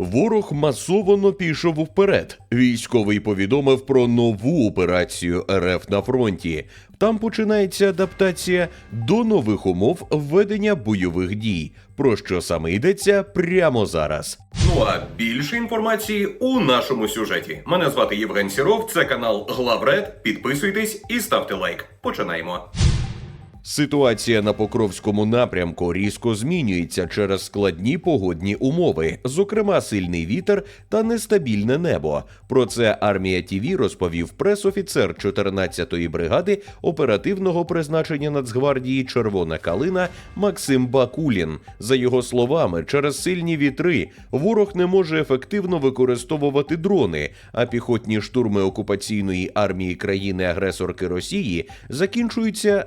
Ворог масово пішов вперед. Військовий повідомив про нову операцію РФ на фронті. Там починається адаптація до нових умов ведення бойових дій. Про що саме йдеться прямо зараз. Ну а більше інформації у нашому сюжеті. Мене звати Євген Сіров, це канал Главред. Підписуйтесь і ставте лайк. Починаємо. Ситуація на Покровському напрямку різко змінюється через складні погодні умови, зокрема сильний вітер та нестабільне небо. Про це армія ТІВІ розповів пресофіцер 14-ї бригади оперативного призначення Нацгвардії Червона Калина Максим Бакулін. За його словами, через сильні вітри ворог не може ефективно використовувати дрони, а піхотні штурми окупаційної армії країни-агресорки Росії закінчуються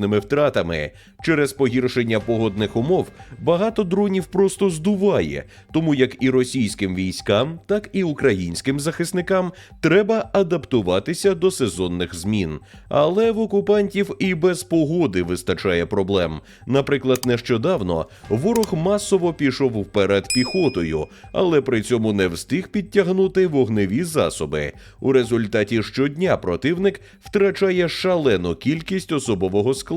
серйозними втратами. Через погіршення погодних умов багато дронів просто здуває, тому як і російським військам, так і українським захисникам треба адаптуватися до сезонних змін. Але в окупантів і без погоди вистачає проблем. Наприклад, нещодавно ворог масово пішов вперед піхотою, але при цьому не встиг підтягнути вогневі засоби. У результаті щодня противник втрачає шалену кількість особового складу.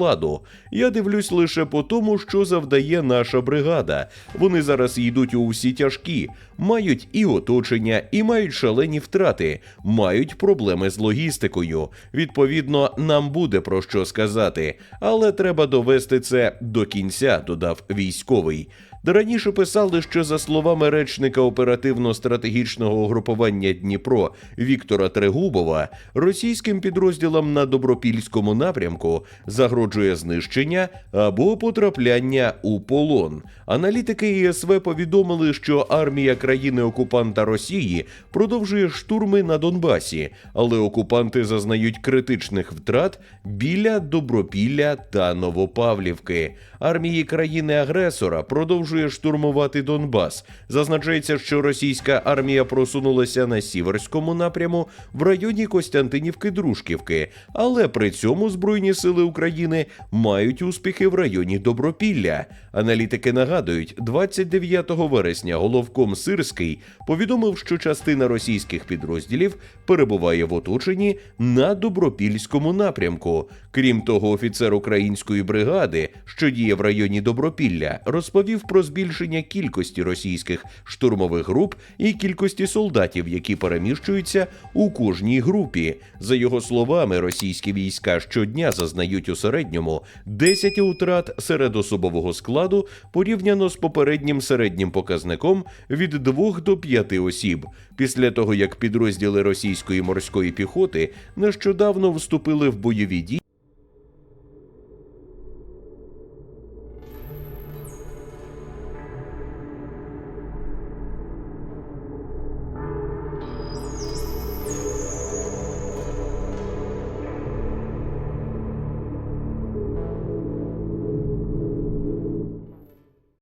Я дивлюсь лише по тому, що завдає наша бригада. Вони зараз йдуть у всі тяжкі, мають і оточення, і мають шалені втрати, мають проблеми з логістикою. Відповідно, нам буде про що сказати, але треба довести це до кінця, додав військовий. Раніше писали, що за словами речника оперативно-стратегічного угрупування Дніпро Віктора Трегубова, російським підрозділам на добропільському напрямку загрожує знищення або потрапляння у полон. Аналітики ІСВ повідомили, що армія країни-окупанта Росії продовжує штурми на Донбасі, але окупанти зазнають критичних втрат біля Добропілля та Новопавлівки. Армії країни-агресора продовжує штурмувати Донбас. Зазначається, що російська армія просунулася на сіверському напряму в районі Костянтинівки Дружківки, але при цьому Збройні сили України мають успіхи в районі Добропілля. Аналітики нагадують, 29 вересня головком Сирський повідомив, що частина російських підрозділів перебуває в оточенні на Добропільському напрямку. Крім того, офіцер української бригади, що діє в районі Добропілля, розповів збільшення кількості російських штурмових груп і кількості солдатів, які переміщуються у кожній групі. За його словами, російські війська щодня зазнають у середньому 10 утрат серед особового складу порівняно з попереднім середнім показником від 2 до 5 осіб. Після того як підрозділи російської морської піхоти нещодавно вступили в бойові дії.